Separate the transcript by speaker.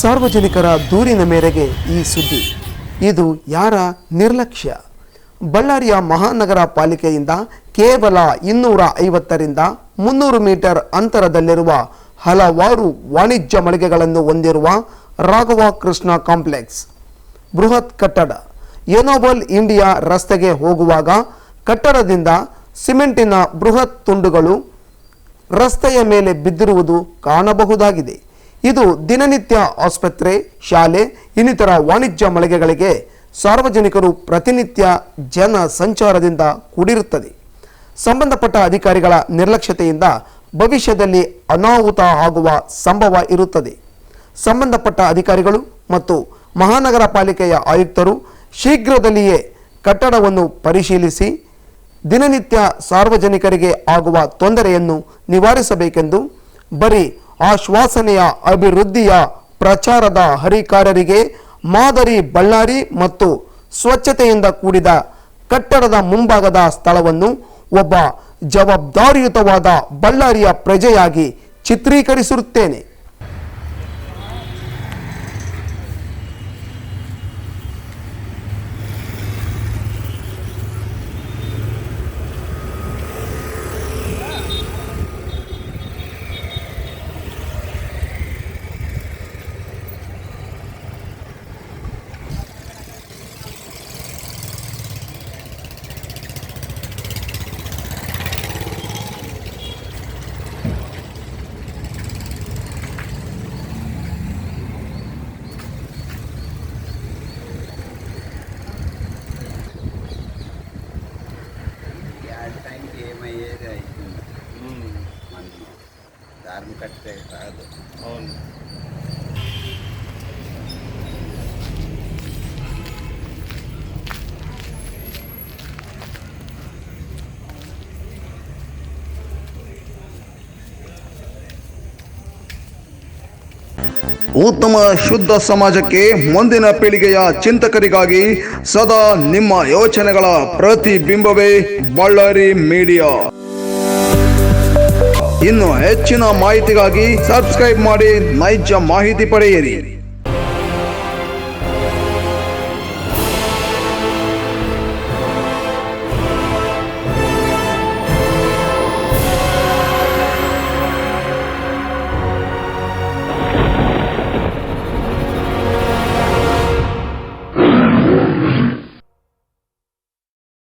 Speaker 1: ಸಾರ್ವಜನಿಕರ ದೂರಿನ ಮೇರೆಗೆ ಈ ಸುದ್ದಿ. ಇದು ಯಾರ ನಿರ್ಲಕ್ಷ್ಯ? ಬಳ್ಳಾರಿಯ ಮಹಾನಗರ ಪಾಲಿಕೆಯಿಂದ ಕೇವಲ ಇನ್ನೂರ ಐವತ್ತರಿಂದ ಮುನ್ನೂರು ಮೀಟರ್ ಅಂತರದಲ್ಲಿರುವ ಹಲವಾರು ವಾಣಿಜ್ಯ ಮಳಿಗೆಗಳನ್ನು ಹೊಂದಿರುವ ರಾಘವ ಕೃಷ್ಣ ಕಾಂಪ್ಲೆಕ್ಸ್. ಬೃಹತ್ ಕಟ್ಟಡ. ಎನೋಬಲ್ ಇಂಡಿಯಾ ರಸ್ತೆಗೆ ಹೋಗುವಾಗ ಕಟ್ಟಡದಿಂದ ಸಿಮೆಂಟಿನ ಬೃಹತ್ ತುಂಡುಗಳು ರಸ್ತೆಯ ಮೇಲೆ ಬಿದ್ದಿರುವುದು ಕಾಣಬಹುದಾಗಿದೆ. ಇದು ದಿನನಿತ್ಯ ಆಸ್ಪತ್ರೆ, ಶಾಲೆ, ಇನ್ನಿತರ ವಾಣಿಜ್ಯ ಮಳಿಗೆಗಳಿಗೆ ಸಾರ್ವಜನಿಕರು ಪ್ರತಿನಿತ್ಯ ಜನ ಸಂಚಾರದಿಂದ ಕೂಡಿರುತ್ತದೆ. ಸಂಬಂಧಪಟ್ಟ ಅಧಿಕಾರಿಗಳ ನಿರ್ಲಕ್ಷ್ಯತೆಯಿಂದ ಭವಿಷ್ಯದಲ್ಲಿ ಅನಾಹುತ ಆಗುವ ಸಂಭವ ಇರುತ್ತದೆ. ಸಂಬಂಧಪಟ್ಟ ಅಧಿಕಾರಿಗಳು ಮತ್ತು ಮಹಾನಗರ ಪಾಲಿಕೆಯ ಆಯುಕ್ತರು ಶೀಘ್ರದಲ್ಲಿಯೇ ಕಟ್ಟಡವನ್ನು ಪರಿಶೀಲಿಸಿ ದಿನನಿತ್ಯ ಸಾರ್ವಜನಿಕರಿಗೆ ಆಗುವ ತೊಂದರೆಯನ್ನು ನಿವಾರಿಸಬೇಕೆಂದು ಬರೀ ಆಶ್ವಾಸನೆಯ ಅಭಿವೃದ್ಧಿಯ ಪ್ರಚಾರದ ಹರಿಕಾರರಿಗೆ ಮಾದರಿ ಬಳ್ಳಾರಿ ಮತ್ತು ಸ್ವಚ್ಛತೆಯಿಂದ ಕೂಡಿದ ಕಟ್ಟಡದ ಮುಂಭಾಗದ ಸ್ಥಳವನ್ನು ಒಬ್ಬ ಜವಾಬ್ದಾರಿಯುತವಾದ ಬಳ್ಳಾರಿಯ ಪ್ರಜೆಯಾಗಿ ಚಿತ್ರೀಕರಿಸಿರುತ್ತೇನೆ.
Speaker 2: దారం కట్టే కాదు
Speaker 3: అవును
Speaker 4: ಉತ್ತಮ ಶುದ್ಧ ಸಮಾಜಕ್ಕೆ ಮುಂದಿನ ಪೀಳಿಗೆಯ ಚಿಂತಕರಿಗಾಗಿ ಸದಾ ನಿಮ್ಮ ಯೋಚನೆಗಳ ಪ್ರತಿಬಿಂಬವೇ ಬಳ್ಳಾರಿ ಮೀಡಿಯಾ ಇನ್ನು ಹೆಚ್ಚಿನ ಮಾಹಿತಿಗಾಗಿ ಸಬ್ಸ್ಕ್ರೈಬ್ ಮಾಡಿ ನೈಜ ಮಾಹಿತಿ ಪಡೆಯಿರಿ.